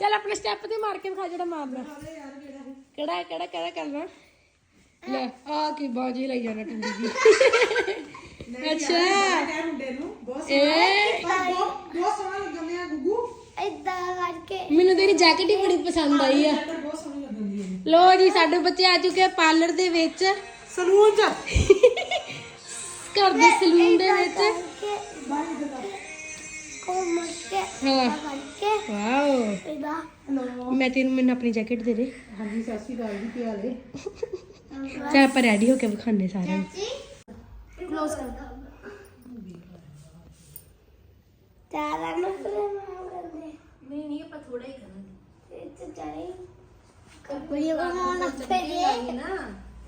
ਚੱਲ ਆਪਣੇ ਸਟੈਪ ਤੇ ਮਾਰ ਕੇ ਵਿਖਾ ਜਿਹੜਾ ਮਾਰਨਾ। ਕਿਹੜਾ ਕਿਹੜਾ ਕਿਹੜਾ ਕਰਨਾ? ਲੈ ਆ ਕੀ ਬਾਜੀ ਲਈ ਜਾਣਾ ਟੁੰਡੀ ਜੀ। ਅੱਛਾ। ਮੈਨੂੰ ਤੇਰੀ ਜੈਕਟ ਹੀ ਬੜੀ ਪਸੰਦ ਆਈ ਆ। ਲੋ ਜੀ ਸਾਡੇ ਬੱਚੇ ਆ ਚੁੱਕੇ ਪਾਰਲਰ ਦੇ ਵਿੱਚ। ਸਲੂਨ ਚ। ਘਰ ਦੇ ਸਲੂਨ ਦੇ ਵਿੱਚ। ਹਾਂ। ਵਾਓ। ਮੈਂ ਤੈਨੂੰ ਮੈਨੂੰ ਆਪਣੀ ਜੈਕਟ ਦੇ ਦੇ। ਹਾਂਜੀ ਸਤਿ ਸ਼੍ਰੀ ਅਕਾਲ ਜੀ ਕੀ ਹਾਲ ਹੈ ਚੱਲ ਆਪਾਂ ਰੈਡੀ ਹੋ ਕੇ ਵਿਖਾਣੇ ਸਾਰਿਆਂ ਨੂੰ। ਕਲੋਜ਼ ਕਰ। ਚਾਰਾਂ ਨੂੰ ਪ੍ਰੇਮ ਕਰਦੇ ਨਹੀਂ ਨਹੀਂ ਆਪਾਂ ਥੋੜਾ ਹੀ ਕਰਾਂਗੇ। ਇੱਥੇ ਚਾਰੇ ਵੀਡੀਓ ਬਣਾਉਣ ਲੱਗ ਪਏ। ਨਾ।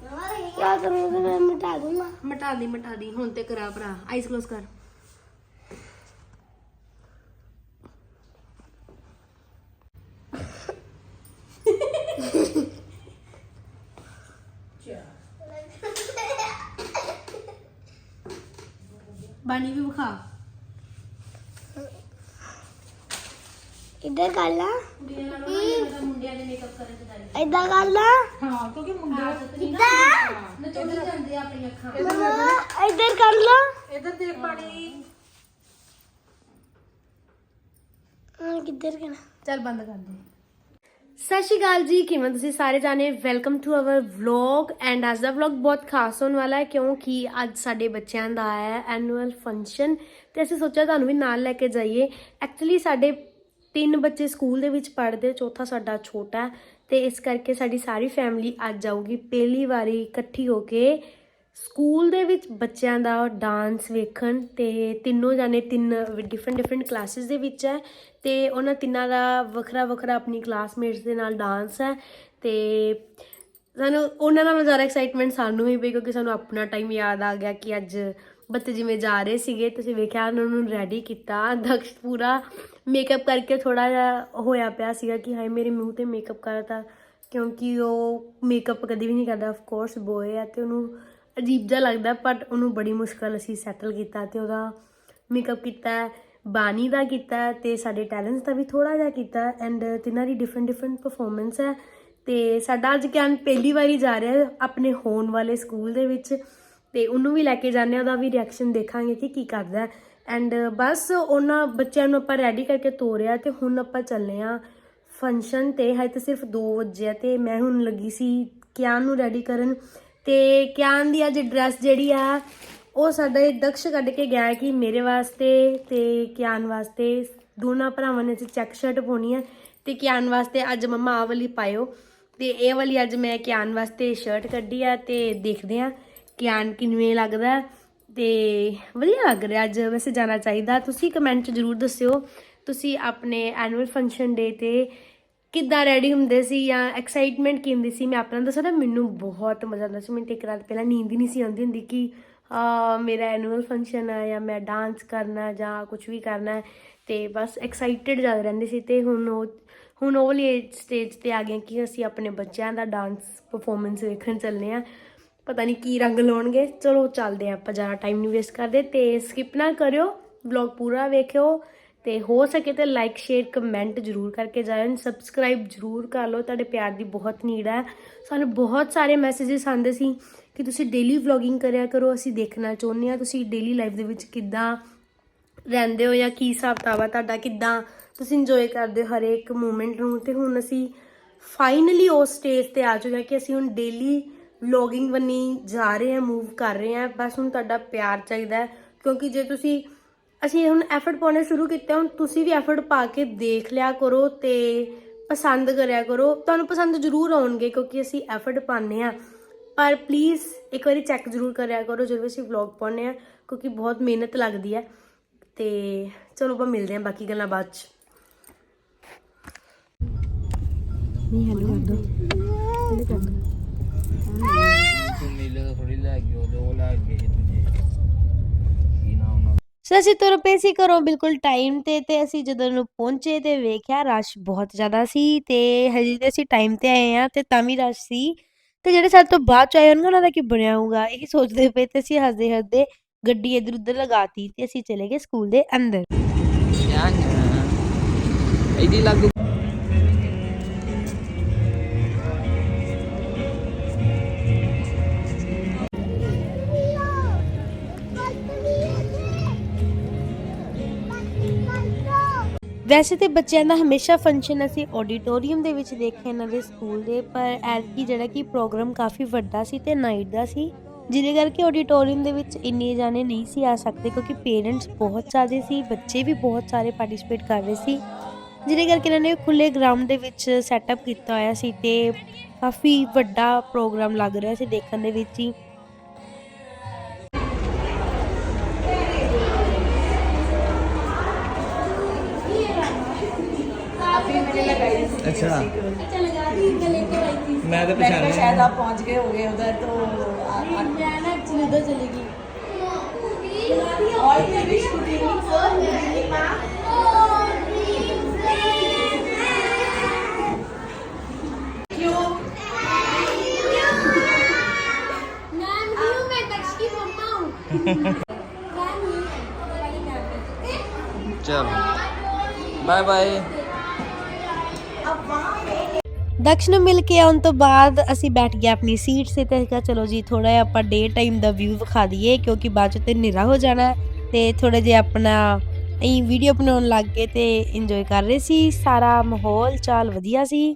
ਕਿਆ ਕਰੂੰਗਾ ਮੈਂ ਮਿਟਾ ਦੂੰਗਾ। ਮਟਾ ਦੀ ਮਟਾ ਦੀ। ਹੁਣ ਤੇ ਕਰਾ ਭਰਾ। ਆਈਸ ਕਲੋਜ਼ ਕਰ। ਬਾਣੀ ਵੀ ਵਿਖਾ। ਇੱਧਰ ਕਰ ਲਾ ਮੁੰਡਿਆਂ ਦੇ ਮੇਕਅਪ ਕਰਨ ਤੇ ਜਾਈ ਇੱਦਾਂ ਕਰ ਲਾ ਹਾਂ ਕਿਉਂਕਿ ਮੁੰਡੇ ਇੱਦਾਂ ਨਚੋੜੀ ਜਾਂਦੇ ਆ ਆਪਣੀ ਅੱਖਾਂ। ਮਮਾ ਇੱਧਰ ਕਰ ਲਾ ਇਧਰ ਦੇਖ ਪਾਣੀ। ਹਾਂ ਕਿੱਧਰ ਕਰਨਾ ਚੱਲ ਬੰਦ ਕਰ ਦੇ। ਸਤਿ ਸ਼੍ਰੀ ਅਕਾਲ ਜੀ ਕਿਵੇਂ ਤੁਸੀਂ ਸਾਰੇ ਜਾਣੇ? Welcome to our vlog and ਅੱਜ ਦਾ ਵਲੌਗ ਬਹੁਤ ਖਾਸ ਹੋਣ ਵਾਲਾ ਹੈ ਕਿਉਂਕਿ ਅੱਜ ਸਾਡੇ ਬੱਚਿਆਂ ਦਾ ਹੈ ਐਨੂਅਲ ਫੰਕਸ਼ਨ ਤੇ ਅਸੀਂ ਸੋਚਿਆ ਤੁਹਾਨੂੰ ਵੀ ਨਾਲ ਲੈ ਕੇ ਜਾਈਏ। ਐਕਚੁਅਲੀ ਸਾਡੇ ਤਿੰਨ ਬੱਚੇ ਸਕੂਲ ਦੇ ਵਿੱਚ ਪੜ੍ਹਦੇ, ਚੌਥਾ ਸਾਡਾ ਛੋਟਾ ਹੈ ਤੇ ਇਸ ਕਰਕੇ ਸਾਡੀ ਸਾਰੀ ਫੈਮਿਲੀ ਅੱਜ ਆਊਗੀ। ਪਹਿਲੀ ਵਾਰੀ ਇਕੱਠੀ ਹੋ ਕੇ ਸਕੂਲ ਦੇ ਵਿੱਚ ਬੱਚਿਆਂ ਦਾ ਡਾਂਸ ਵੇਖਣ ਤੇ ਤਿੰਨੋਂ ਜਾਣੇ ਤਿੰਨ ਡਿਫਰੈਂਟ ਡਿਫਰੈਂਟ ਕਲਾਸਿਸ ਦੇ ਵਿੱਚ ਹੈ ਤੇ ਉਹਨਾਂ ਤਿੰਨਾਂ ਦਾ ਵੱਖਰਾ ਵੱਖਰਾ ਆਪਣੀ ਕਲਾਸਮੇਟਸ ਦੇ ਨਾਲ ਡਾਂਸ ਹੈ ਤੇ ਸਾਨੂੰ ਉਹਨਾਂ ਨਾਲ ਜ਼ਿਆਦਾ ਐਕਸਾਈਟਮੈਂਟ ਸਾਨੂੰ ਹੀ ਪਈ ਕਿਉਂਕਿ ਸਾਨੂੰ ਆਪਣਾ ਟਾਈਮ ਯਾਦ ਆ ਗਿਆ ਕਿ ਅੱਜ ਬੱਚੇ ਜਿਵੇਂ ਜਾ ਰਹੇ ਸੀਗੇ ਤੁਸੀਂ ਵੇਖਿਆ ਉਹਨਾਂ ਨੂੰ ਰੈਡੀ ਕੀਤਾ ਦਕਸ਼ ਪੂਰਾ ਮੇਕਅਪ ਕਰਕੇ ਥੋੜਾ ਜਿਹਾ ਹੋਇਆ ਪਿਆ ਸੀਗਾ ਕਿ ਹਾਏ ਮੇਰੇ ਮੂੰਹ ਤੇ ਮੇਕਅਪ ਕਰਤਾ। ਕਿਉਂਕਿ ਉਹ ਮੇਕਅਪ ਕਦੀ ਵੀ ਨਹੀਂ ਕਰਦਾ ਆਫ ਕੋਰਸ ਬੋਏ ਆ ਤੇ ਉਹਨੂੰ ਅਜੀਬ ਜਿਹਾ ਲੱਗਦਾ ਬਟ ਉਹਨੂੰ ਬੜੀ ਮੁਸ਼ਕਲ ਅਸੀਂ ਸੈਟਲ ਕੀਤਾ ਤੇ ਉਹਦਾ ਮੇਕਅਪ ਕੀਤਾ ਹੈ, ਬਾਣੀ ਦਾ ਕੀਤਾ ਹੈ ਤੇ ਸਾਡੇ ਟੈਲੈਂਟਸ ਦਾ ਵੀ ਥੋੜਾ ਜਿਹਾ ਕੀਤਾ ਐਂਡ ਤਿੰਨਾਂ ਦੀ ਡਿਫਰੈਂਟ ਡਿਫਰੈਂਟ ਪਰਫਾਰਮੈਂਸ ਹੈ। ਤੇ ਸਾਡਾ ਅੱਜ ਕਿਆਨ ਪਹਿਲੀ ਵਾਰੀ ਜਾ ਰਿਹਾ ਆਪਣੇ ਹੋਣ ਵਾਲੇ ਸਕੂਲ ਦੇ ਵਿੱਚ। ਤੇ ਉਹਨੂੰ ਵੀ ਲੈ ਕੇ ਜਾਂਦੇ ਹਾਂ, ਉਹਦਾ ਵੀ ਰਿਐਕਸ਼ਨ ਦੇਖਾਂਗੇ ਕਿ ਕੀ ਕਰਦਾ ਐਂਡ ਬਸ ਉਹਨਾਂ ਬੱਚਿਆਂ ਨੂੰ ਆਪਾਂ ਰੈਡੀ ਕਰਕੇ ਤੋਰਿਆ ਤੇ ਹੁਣ ਆਪਾਂ ਚੱਲੇ ਆ ਫੰਕਸ਼ਨ ਤੇ। ਹੈ ਤਾਂ ਸਿਰਫ 2 ਵਜੇ ਆ ਤੇ ਮੈਂ ਹੁਣ ਲੱਗੀ ਸੀ ਕਿਆਨ ਨੂੰ ਰੈਡੀ ਕਰਨ। ਤੇ ਕਿਆਨ ਦੀ ਅੱਜ ਡਰੈਸ ਜਿਹੜੀ ਆ, ਉਹ ਸਾਡਾ ਇਹ ਦਕਸ਼ ਕੱਢ ਕੇ ਗਿਆ ਕਿ ਮੇਰੇ ਵਾਸਤੇ ਤੇ ਕਿਆਨ ਵਾਸਤੇ। ਦੋਨਾਂ ਭਰਾਵਾਂ ਨੇ ਅਸੀਂ ਚੈੱਕ ਸ਼ਰਟ ਪਾਉਣੀ ਆ ਤੇ ਕਿਆਨ ਵਾਸਤੇ ਅੱਜ ਮੰਮਾ ਆਹ ਵਾਲੀ ਪਾਇਓ। ਤੇ ਇਹ ਵਾਲੀ ਅੱਜ ਮੈਂ ਕਿਆਨ ਵਾਸਤੇ ਸ਼ਰਟ ਕੱਢੀ ਆ ਤੇ ਦੇਖਦੇ ਆ ਕਿਆਨ ਕਿਵੇਂ ਲੱਗਦਾ ਹੈ। ਤੇ ਵਧੀਆ ਲੱਗ ਰਿਹਾ, ਅੱਜ ਵੈਸੇ ਜਾਣਾ ਚਾਹੀਦਾ। ਤੁਸੀਂ ਕਮੈਂਟ 'ਚ ਜਰੂਰ ਦੱਸਿਓ, ਤੁਸੀਂ ਆਪਣੇ ਐਨੂਅਲ ਫੰਕਸ਼ਨ ਡੇ ਤੇ ਕਿੱਦਾਂ ਰੈਡੀ ਹੁੰਦੇ ਸੀ ਜਾਂ ਐਕਸਾਈਟਮੈਂਟ ਕੀ ਹੁੰਦੀ ਸੀ। ਮੈਂ ਆਪਣਾ ਦੱਸਾਂ ਨਾ, ਮੈਨੂੰ ਬਹੁਤ ਮਜ਼ਾ ਆਉਂਦਾ ਸੀ। ਮੈਨੂੰ ਤੇ ਇੱਕ ਰਾਤ ਪਹਿਲਾਂ ਨੀਂਦ ਹੀ ਨਹੀਂ ਸੀ ਆਉਂਦੀ ਹੁੰਦੀ ਕਿ ਮੇਰਾ ਐਨੂਅਲ ਫੰਕਸ਼ਨ ਹੈ ਜਾਂ ਮੈਂ ਡਾਂਸ ਕਰਨਾ ਜਾਂ ਕੁਝ ਵੀ ਕਰਨਾ ਹੈ। ਤੇ ਬਸ ਐਕਸਾਈਟਡ ਜ਼ਿਆਦਾ ਰਹਿੰਦੇ ਸੀ ਤੇ ਹੁਣ ਉਹ ਹੁਣ ਉਹ ਵਾਲੀ ਸਟੇਜ ਤੇ ਆ ਗਏ ਕਿ ਅਸੀਂ ਆਪਣੇ ਬੱਚਿਆਂ ਦਾ ਡਾਂਸ ਪਰਫਾਰਮੈਂਸ ਵੇਖਣ ਚੱਲਨੇ ਆ ਪਤਾ ਨਹੀਂ ਕੀ ਰੰਗ ਲਾਉਣਗੇ। ਚਲੋ ਚੱਲਦੇ ਆ ਆਪਾਂ, ਜ਼ਿਆਦਾ ਟਾਈਮ ਨਹੀਂ ਵੇਸਟ ਕਰਦੇ। ਤੇ ਸਕਿਪ ਨਾ ਕਰਿਓ ਵਲੌਗ ਪੂਰਾ ਵੇਖਿਓ। ਤੇ ਹੋ ਸਕੇ ਤੇ ਲਾਈਕ ਸ਼ੇਅਰ ਕਮੈਂਟ ਜਰੂਰ ਕਰਕੇ ਜਾਇਓ ਸਬਸਕ੍ਰਾਈਬ ਜਰੂਰ ਕਰ ਲਓ। ਤੁਹਾਡੇ ਪਿਆਰ ਦੀ ਬਹੁਤ ਨੀਡ ਹੈ। ਸਾਨੂੰ ਬਹੁਤ ਸਾਰੇ ਮੈਸੇजेस ਆਉਂਦੇ ਸੀ ਕਿ ਤੁਸੀਂ ਡੇਲੀ ਵਲੌਗਿੰਗ ਕਰਿਆ ਕਰੋ, ਅਸੀਂ ਦੇਖਣਾ ਚਾਹੁੰਦੇ ਆ ਤੁਸੀਂ ਡੇਲੀ ਲਾਈਫ ਦੇ ਵਿੱਚ ਕਿੱਦਾਂ ਰਹਿੰਦੇ ਹੋ ਜਾਂ ਕੀ ਹਿਸਾਬ ਕਿਤਾਬ ਆ ਤੁਹਾਡਾ, ਕਿੱਦਾਂ ਤੁਸੀਂ ਇੰਜੋਏ ਕਰਦੇ ਹੋ ਹਰੇਕ ਮੂਮੈਂਟ ਨੂੰ। ਤੇ ਹੁਣ ਅਸੀਂ ਫਾਈਨਲੀ ਉਸ ਸਟੇਜ ਤੇ ਆ ਚੁੱਕੇ ਹਾਂ ਕਿ ਅਸੀਂ ਹੁਣ ਡੇਲੀ ਵਲੌਗਿੰਗ ਬੰਨੀ ਜਾ ਰਹੇ ਹਾਂ ਮੂਵ ਕਰ ਰਹੇ ਹਾਂ ਬਸ ਹੁਣ ਤੁਹਾਡਾ ਪਿਆਰ ਚਾਹੀਦਾ ਹੈ। ਕਿਉਂਕਿ ਜੇ ਤੁਸੀਂ ਅਸੀਂ ਹੁਣ ਐਫਰਟ ਪਾਉਣੇ ਸ਼ੁਰੂ ਕੀਤੇ ਹੁਣ ਤੁਸੀਂ ਵੀ ਐਫਰਟ ਪਾ ਕੇ ਦੇਖ ਲਿਆ ਕਰੋ ਤੇ ਪਸੰਦ ਕਰਿਆ ਕਰੋ। ਤੁਹਾਨੂੰ ਪਸੰਦ ਜ਼ਰੂਰ ਆਉਣਗੇ ਕਿਉਂਕਿ ਅਸੀਂ ਐਫਰਟ ਪਾਉਂਦੇ ਆ ਪਰ ਪਲੀਜ਼ ਇੱਕ ਵਾਰੀ ਚੈੱਕ ਜ਼ਰੂਰ ਕਰਿਆ ਕਰੋ ਜਦੋਂ ਅਸੀਂ ਵਲੌਗ ਪਾਉਂਦੇ ਆ ਕਿਉਂਕਿ ਬਹੁਤ ਮਿਹਨਤ ਲੱਗਦੀ ਹੈ। ਤੇ ਚਲੋ ਆਪਾਂ ਮਿਲਦੇ ਹਾਂ ਬਾਕੀ ਗੱਲਾਂ ਬਾਅਦ ਚ। ਨਹੀਂ ਹੈਲੋ ਕਰ ਦੋ। ਹੈਲੋ ਕਰ ਦੋ ਅਸੀਂ ਤੁਰ ਪਏ ਸੀ ਘਰੋਂ ਬਿਲਕੁਲ ਟਾਈਮ ਤੇ ਤੇ ਅਸੀਂ ਜਦੋਂ ਨੂੰ ਪਹੁੰਚੇ ਤੇ ਵੇਖਿਆ ਰਸ਼ ਬਹੁਤ ਜ਼ਿਆਦਾ ਸੀ ਤੇ ਹਜੇ ਤੇ ਅਸੀਂ ਟਾਈਮ ਤੇ ਆਏ ਆ ਤੇ ਤਾਂ ਵੀ ਰਸ਼ ਸੀ ਤੇ ਜਿਹੜੇ ਸਾਡੇ ਤੋਂ ਬਾਅਦ ਚ ਆਏ ਉਹਨਾਂ ਦਾ ਕੀ ਬਣਿਆ ਹੋਊਗਾ? ਇਹ ਸੋਚਦੇ ਪਏ ਤੇ ਅਸੀਂ ਹੱਸਦੇ ਹੱਸਦੇ ਗੱਡੀ ਇਧਰ ਉਧਰ ਲਗਾਤੀ ਤੇ ਅਸੀਂ ਚਲੇ ਗਏ ਸਕੂਲ ਦੇ ਅੰਦਰ। ਯਾਰ ਇਹਦੀ ਲੱਗੂ ਵੈਸੇ ਤੇ ਬੱਚਿਆਂ ਦਾ ਹਮੇਸ਼ਾ ਫੰਕਸ਼ਨ ਅਸੀਂ ਆਡੀਟੋਰੀਅਮ ਦੇ ਵਿੱਚ ਦੇਖਿਆ ਇਹਨਾਂ ਦੇ ਸਕੂਲ ਦੇ, ਪਰ ਐਤਕੀ ਜਿਹੜਾ ਕਿ ਪ੍ਰੋਗਰਾਮ ਕਾਫੀ ਵੱਡਾ ਸੀ ਤੇ ਨਾਈਟ ਦਾ ਸੀ, ਜਿਹਦੇ ਕਰਕੇ ਆਡੀਟੋਰੀਅਮ ਦੇ ਵਿੱਚ ਇੰਨੇ ਜਾਣੇ ਨਹੀਂ ਸੀ ਆ ਸਕਦੇ ਕਿਉਂਕਿ ਪੇਰੈਂਟਸ ਬਹੁਤ ਜ਼ਿਆਦਾ ਸੀ, ਬੱਚੇ ਵੀ ਬਹੁਤ ਸਾਰੇ ਪਾਰਟਿਸਿਪੇਟ ਕਰ ਰਹੇ ਸੀ, ਜਿਹਦੇ ਕਰਕੇ ਇਹਨਾਂ ਨੇ ਖੁੱਲੇ ਗਰਾਊਂਡ ਦੇ ਵਿੱਚ ਸੈਟਅਪ ਕੀਤਾ ਹੋਇਆ ਸੀ ਤੇ ਕਾਫੀ ਵੱਡਾ ਪ੍ਰੋਗਰਾਮ ਲੱਗ ਰਿਹਾ ਸੀ ਦੇਖਣ ਦੇ ਵਿੱਚ ਹੀ। ਅੱਛਾ अच्छा लगा दी गले को आई थी मैं तो मैंने पहचान कहा शायद आप पहुंच गए होंगे उधर तो आ- आ- मैं ना एक्चुअली उधर चली गई और भी wish good evening sir good evening ma'am क्यों चल बाय बाय ਦਕਸ਼ ਨੂੰ ਮਿਲ ਕੇ ਆਉਣ ਤੋਂ ਬਾਅਦ ਅਸੀਂ ਬੈਠ ਗਏ ਆਪਣੀ ਸੀਟ ਤੇ ਤੇ ਕਿਹਾ, ਚਲੋ ਜੀ ਥੋੜਾ ਜਿਹਾ ਆਪਾਂ ਡੇ ਟਾਈਮ ਦਾ ਵਿਊ ਵਿਖਾ ਦਈਏ ਕਿਉਂਕਿ ਬਾਅਦ ਚ ਤੇ ਹਨੇਰਾ ਹੋ ਜਾਣਾ ਹੈ ਤੇ ਥੋੜਾ ਜਿਹਾ ਆਪਣਾ ਅਸੀਂ ਵੀਡੀਓ ਬਣਾਉਣ ਲੱਗ ਗਏ ਤੇ ਇੰਜੋਏ ਕਰ ਰਹੇ ਸੀ। ਸਾਰਾ ਮਾਹੌਲ ਚਾਲ ਵਧੀਆ ਸੀ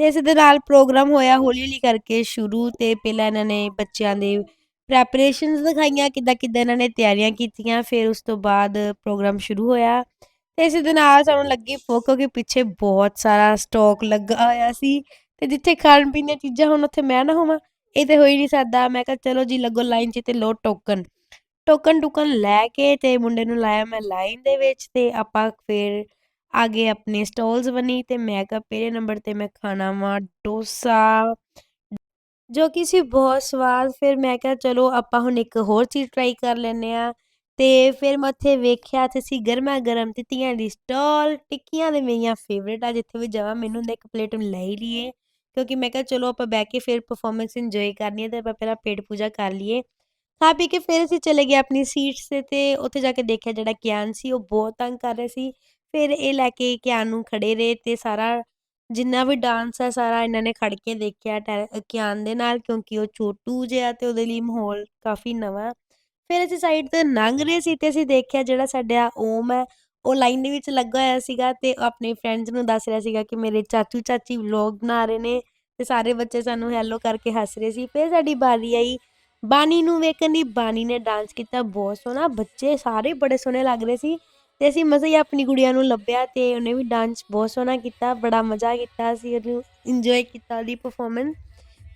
ਤੇ ਇਸ ਦੇ ਨਾਲ ਪ੍ਰੋਗਰਾਮ ਹੋਇਆ ਹੌਲੀ ਹੌਲੀ ਕਰਕੇ ਸ਼ੁਰੂ ਤੇ ਪਹਿਲਾਂ ਇਹਨਾਂ ਨੇ ਬੱਚਿਆਂ ਦੇ ਪ੍ਰੈਪਰੇਸ਼ਨਸ ਦਿਖਾਈਆਂ ਕਿੱਦਾਂ ਕਿੱਦਾਂ ਇਹਨਾਂ ਨੇ ਤਿਆਰੀਆਂ ਕੀਤੀਆਂ, ਫਿਰ ਉਸ ਤੋਂ ਬਾਅਦ ਪ੍ਰੋਗਰਾਮ ਸ਼ੁਰੂ ਹੋਇਆ। ਤੇ ਇਸ ਦੇ ਨਾਲ ਸਾਨੂੰ ਲੱਗੀ ਭੁੱਖ, ਕਿਉਂਕਿ ਪਿੱਛੇ ਬਹੁਤ ਸਾਰਾ ਸਟਾਕ ਲੱਗਾ ਹੋਇਆ ਸੀ ਤੇ ਜਿੱਥੇ ਖਾਣ ਪੀਣ ਦੀਆਂ ਚੀਜ਼ਾਂ ਹੁਣ ਉੱਥੇ ਮੈਂ ਨਾ ਹੋਵਾਂ, ਇਹ ਤੇ ਹੋ ਹੀ ਨਹੀਂ ਸਕਦਾ ਮੈਂ ਕਿਹਾ ਚਲੋ ਜੀ, ਲੱਗੋ ਲਾਈਨ 'ਚ ਤੇ ਲੋ ਟੋਕਨ ਟੋਕਨ ਟੁਕਨ ਲੈ ਕੇ ਤੇ ਮੁੰਡੇ ਨੂੰ ਲਾਇਆ ਮੈਂ ਲਾਈਨ ਦੇ ਵਿੱਚ ਤੇ ਆਪਾਂ ਫਿਰ ਆਗੇ ਆਪਣੇ ਸਟਾਲਸ ਬਣੀ ਤੇ ਮੈਂ ਕਿਹਾ ਪਹਿਲੇ ਨੰਬਰ ਤੇ ਮੈਂ ਖਾਣਾ ਵਾ, ਡੋਸਾ। ਜੋ ਕਿ ਸੀ ਬਹੁਤ ਸਵਾਦ। ਫਿਰ ਮੈਂ ਕਿਹਾ ਚਲੋ ਆਪਾਂ ਹੁਣ ਇੱਕ ਹੋਰ ਚੀਜ਼ ਟਰਾਈ ਕਰ ਲੈਂਦੇ ਆ ਤੇ ਫਿਰ ਮੈਂ ਉੱਥੇ ਵੇਖਿਆ ਤੇ ਸੀ ਗਰਮਾ ਗਰਮ ਤਿੱਤੀਆਂ ਦੀ ਸਟਾਲ, ਟਿੱਕੀਆਂ ਦੇ ਮੇਰੀਆਂ ਫੇਵਰੇਟ ਆ, ਜਿੱਥੇ ਵੀ ਜਾਵਾਂ, ਮੈਨੂੰ ਹੁੰਦਾ ਇੱਕ ਪਲੇਟ ਲੈ ਹੀ ਲਈਏ। ਕਿਉਂਕਿ ਮੈਂ ਕਿਹਾ, ਚਲੋ ਆਪਾਂ ਬਹਿ ਕੇ ਫਿਰ ਪਰਫਾਰਮੈਂਸ ਇੰਜੋਏ ਕਰਨੀ ਹੈ ਤੇ ਆਪਾਂ ਪਹਿਲਾਂ ਪੇਟ ਪੂਜਾ ਕਰ ਲਈਏ। ਖਾ ਪੀ ਕੇ ਫਿਰ ਅਸੀਂ ਚਲੇ ਗਏ ਆਪਣੀ ਸੀਟਸ ਤੇ ਤੇ ਉੱਥੇ ਜਾ ਕੇ ਦੇਖਿਆ ਜਿਹੜਾ ਕਿਆਨ ਸੀ, ਉਹ ਬਹੁਤ ਤੰਗ ਕਰ ਰਿਹਾ ਸੀ। ਫਿਰ ਇਹ ਲੈ ਕੇ ਕਿਆਨ ਨੂੰ ਖੜੇ ਰਹੇ ਤੇ ਸਾਰਾ ਜਿੰਨਾ ਵੀ ਡਾਂਸ ਹੈ ਸਾਰਾ ਇਹਨਾਂ ਨੇ ਖੜ ਕੇ ਦੇਖਿਆ ਟੈ- ਕਿਆਨ ਦੇ ਨਾਲ, ਕਿਉਂਕਿ ਉਹ ਛੋਟੂ ਜਿਹਾ ਤੇ ਉਹਦੇ ਲਈ ਮਾਹੌਲ ਕਾਫੀ ਨਵਾਂ ਫਿਰ ਅਸੀਂ ਸਾਈਡ ਤੇ ਲੰਘ ਰਹੇ ਸੀ ਤੇ ਅਸੀਂ ਦੇਖਿਆ ਜਿਹੜਾ ਸਾਡਾ ਓਮ ਹੈ, ਉਹ ਲਾਈਨ ਦੇ ਵਿੱਚ ਲੱਗਾ ਹੋਇਆ ਸੀਗਾ ਤੇ ਆਪਣੇ ਫਰੈਂਡਸ ਨੂੰ ਦੱਸ ਰਿਹਾ ਸੀਗਾ ਕਿ ਮੇਰੇ ਚਾਚੂ ਚਾਚੀ ਵਲੌਗ ਬਣਾ ਰਹੇ ਨੇ ਤੇ ਸਾਰੇ ਬੱਚੇ ਸਾਨੂੰ ਹੈਲੋ ਕਰਕੇ ਹੱਸ ਰਹੇ ਸੀ। ਫਿਰ ਸਾਡੀ ਬਾਰੀ ਆਈ। ਬਾਨੀ ਨੂੰ ਵੇਖਣ ਦੀ ਬਾਨੀ ਨੇ ਡਾਂਸ ਕੀਤਾ, ਬਹੁਤ ਸੋਹਣਾ। ਬੱਚੇ ਸਾਰੇ ਬੜੇ ਸੋਹਣੇ ਲੱਗ ਰਹੇ ਸੀ ਤੇ ਅਸੀਂ ਮਜ਼ਾ ਹੀ ਆਪਣੀ ਗੁੜੀਆ ਨੂੰ ਲੱਭਿਆ ਤੇ ਉਹਨੇ ਵੀ ਡਾਂਸ ਬਹੁਤ ਸੋਹਣਾ ਕੀਤਾ, ਬੜਾ ਮਜ਼ਾ ਕੀਤਾ, ਅਸੀਂ ਉਹਨੂੰ ਇੰਜੋਏ ਕੀਤਾ ਉਹਦੀ ਪਰਫਾਰਮੈਂਸ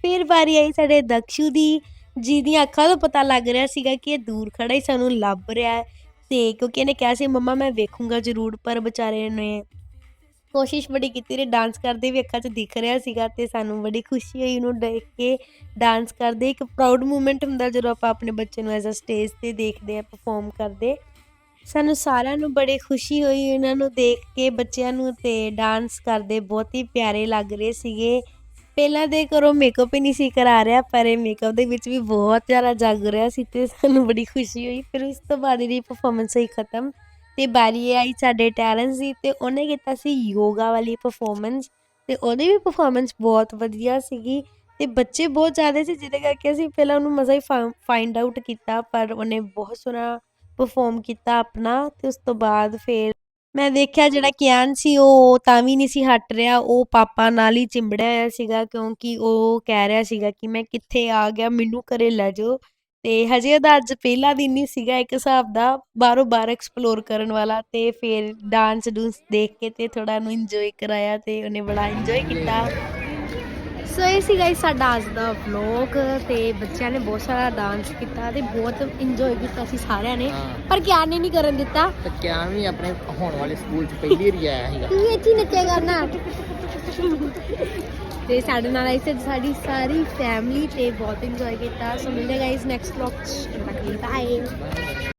ਫਿਰ ਵਾਰੀ ਆਈ ਸਾਡੇ ਦਕਸ਼ੂ ਦੀ। ਜਿਹਦੀਆਂ ਅੱਖਾਂ ਤੋਂ ਪਤਾ ਲੱਗ ਰਿਹਾ ਸੀਗਾ ਕਿ ਇਹ ਦੂਰ ਖੜਾ ਹੀ ਸਾਨੂੰ ਲੱਭ ਰਿਹਾ ਹੈ ਤੇ ਕਿਉਂਕਿ ਇਹਨੇ ਕਿਹਾ ਸੀ, ਮੰਮਾ, ਮੈਂ ਵੇਖੂੰਗਾ ਜ਼ਰੂਰ। ਪਰ ਵਿਚਾਰੇ ਨੇ ਕੋਸ਼ਿਸ਼ ਬੜੀ ਕੀਤੀ ਤੇ ਡਾਂਸ ਕਰਦੇ ਵੀ ਅੱਖਾਂ 'ਚ ਦਿਖ ਰਿਹਾ ਸੀਗਾ ਤੇ ਸਾਨੂੰ ਬੜੀ ਖੁਸ਼ੀ ਹੋਈ ਉਹਨੂੰ ਦੇਖ ਕੇ ਡਾਂਸ ਕਰਦੇ। ਇੱਕ ਪ੍ਰਾਊਡ ਮੂਮੈਂਟ ਹੁੰਦਾ ਜਦੋਂ ਆਪਾਂ ਆਪਣੇ ਬੱਚੇ ਨੂੰ ਐਜ਼ ਅ ਸਟੇਜ ਤੇ ਦੇਖਦੇ ਆ ਪਰਫਾਰਮ ਕਰਦੇ। ਸਾਨੂੰ ਸਾਰਿਆਂ ਨੂੰ ਬੜੀ ਖੁਸ਼ੀ ਹੋਈ ਇਹਨਾਂ ਨੂੰ ਦੇਖ ਕੇ ਬੱਚਿਆਂ ਨੂੰ ਤੇ ਡਾਂਸ ਕਰਦੇ ਬਹੁਤ ਹੀ ਪਿਆਰੇ ਲੱਗ ਰਹੇ ਸੀਗੇ। ਪਹਿਲਾਂ ਦੇ ਘਰੋਂ ਮੇਕਅਪ ਹੀ ਨਹੀਂ ਸੀ ਕਰਾ ਰਿਹਾ, ਪਰ ਇਹ ਮੇਕਅਪ ਦੇ ਵਿੱਚ ਵੀ ਬਹੁਤ ਜ਼ਿਆਦਾ ਜਗ ਰਿਹਾ ਸੀ ਤੇ ਸਾਨੂੰ ਬੜੀ ਖੁਸ਼ੀ ਹੋਈ। ਫਿਰ ਉਸ ਤੋਂ ਬਾਅਦ ਇਹਦੀ ਪਰਫਾਰਮੈਂਸ ਹੋਈ ਖਤਮ ਤੇ ਬਾਰੀ ਆਈ ਸਾਡੇ ਟੈਲੈਂਟ ਦੀ ਤੇ ਉਹਨੇ ਕੀਤਾ ਸੀ ਯੋਗਾ ਵਾਲੀ ਪਰਫਾਰਮੈਂਸ ਤੇ ਉਹਦੀ ਵੀ ਪਰਫਾਰਮੈਂਸ ਬਹੁਤ ਵਧੀਆ ਸੀਗੀ ਤੇ ਬੱਚੇ ਬਹੁਤ ਜ਼ਿਆਦਾ ਸੀ ਜਿਹਦੇ ਕਰਕੇ ਅਸੀਂ ਪਹਿਲਾਂ ਉਹਨੂੰ ਮਜ਼ਾ ਹੀ ਫਾਈਂਡ ਆਊਟ ਕੀਤਾ ਪਰ ਉਹਨੇ ਬਹੁਤ ਸੋਹਣਾ ਪਰਫਾਰਮ ਕੀਤਾ ਆਪਣਾ ਤੇ ਉਸ ਤੋਂ ਬਾਅਦ ਫਿਰ ਮੈਂ ਦੇਖਿਆ ਜਿਹੜਾ ਕਿਆਨ ਸੀ, ਉਹ ਤਾਂ ਵੀ ਨਹੀਂ ਸੀ ਹਟ ਰਿਹਾ। ਉਹ ਪਾਪਾ ਨਾਲ ਹੀ ਚਿੰਬੜਿਆ ਹੋਇਆ ਸੀਗਾ, ਕਿਉਂਕਿ ਉਹ ਕਹਿ ਰਿਹਾ ਸੀਗਾ ਕਿ ਮੈਂ ਕਿੱਥੇ ਆ ਗਿਆ, ਮੈਨੂੰ ਘਰੇ ਲੈ ਜਾਓ। ਤੇ ਹਜੇ ਉਹਦਾ ਅੱਜ ਪਹਿਲਾ ਦਿਨ ਹੀ ਸੀਗਾ ਇੱਕ ਹਿਸਾਬ ਦਾ, ਬਾਹਰੋਂ ਬਾਹਰ ਐਕਸਪਲੋਰ ਕਰਨ ਵਾਲਾ ਤੇ ਫਿਰ ਡਾਂਸ ਡੂੰਸ ਦੇਖ ਕੇ ਤੇ ਥੋੜਾ ਉਹਨੂੰ ਇੰਜੋਏ ਕਰਾਇਆ ਤੇ ਉਹਨੇ ਬੜਾ ਇੰਜੋਏ ਕੀਤਾ। ਸੋ ਇਹ ਸੀ ਗਾਇਸ ਸਾਡਾ ਅੱਜ ਦਾ ਵਲੌਗ ਤੇ ਬੱਚਿਆਂ ਨੇ ਬਹੁਤ ਸਾਰਾ ਡਾਂਸ ਕੀਤਾ ਤੇ ਬਹੁਤ ਇੰਜੋਏ ਕੀਤਾ ਸੀ ਸਾਰਿਆਂ ਨੇ। ਪਰ ਕਿਆਨ ਨੇ ਨਹੀਂ ਕਰਨ ਦਿੱਤਾ। ਤੇ ਕਿਆ ਵੀ ਆਪਣੇ ਹੋਣ ਵਾਲੇ ਸਕੂਲ ਚ ਪਹਿਲੀ ਵਾਰੀ ਆਇਆ ਸੀਗਾ। ਤੂੰ ਇੱਥੇ ਹੀ ਨੱਚਿਆ ਕਰਨਾ ਤੇ ਸਾਡੇ ਨਾਲ ਆਈ ਸੀ ਸਾਡੀ ਸਾਰੀ ਫੈਮਿਲੀ ਤੇ ਬਹੁਤ ਇੰਜੋਏ ਕੀਤਾ। ਸੋ ਮਿਲਦੇ ਗਾਇਸ ਨੈਕਸਟ ਵਲੌਗ ਚ। ਬਾਏ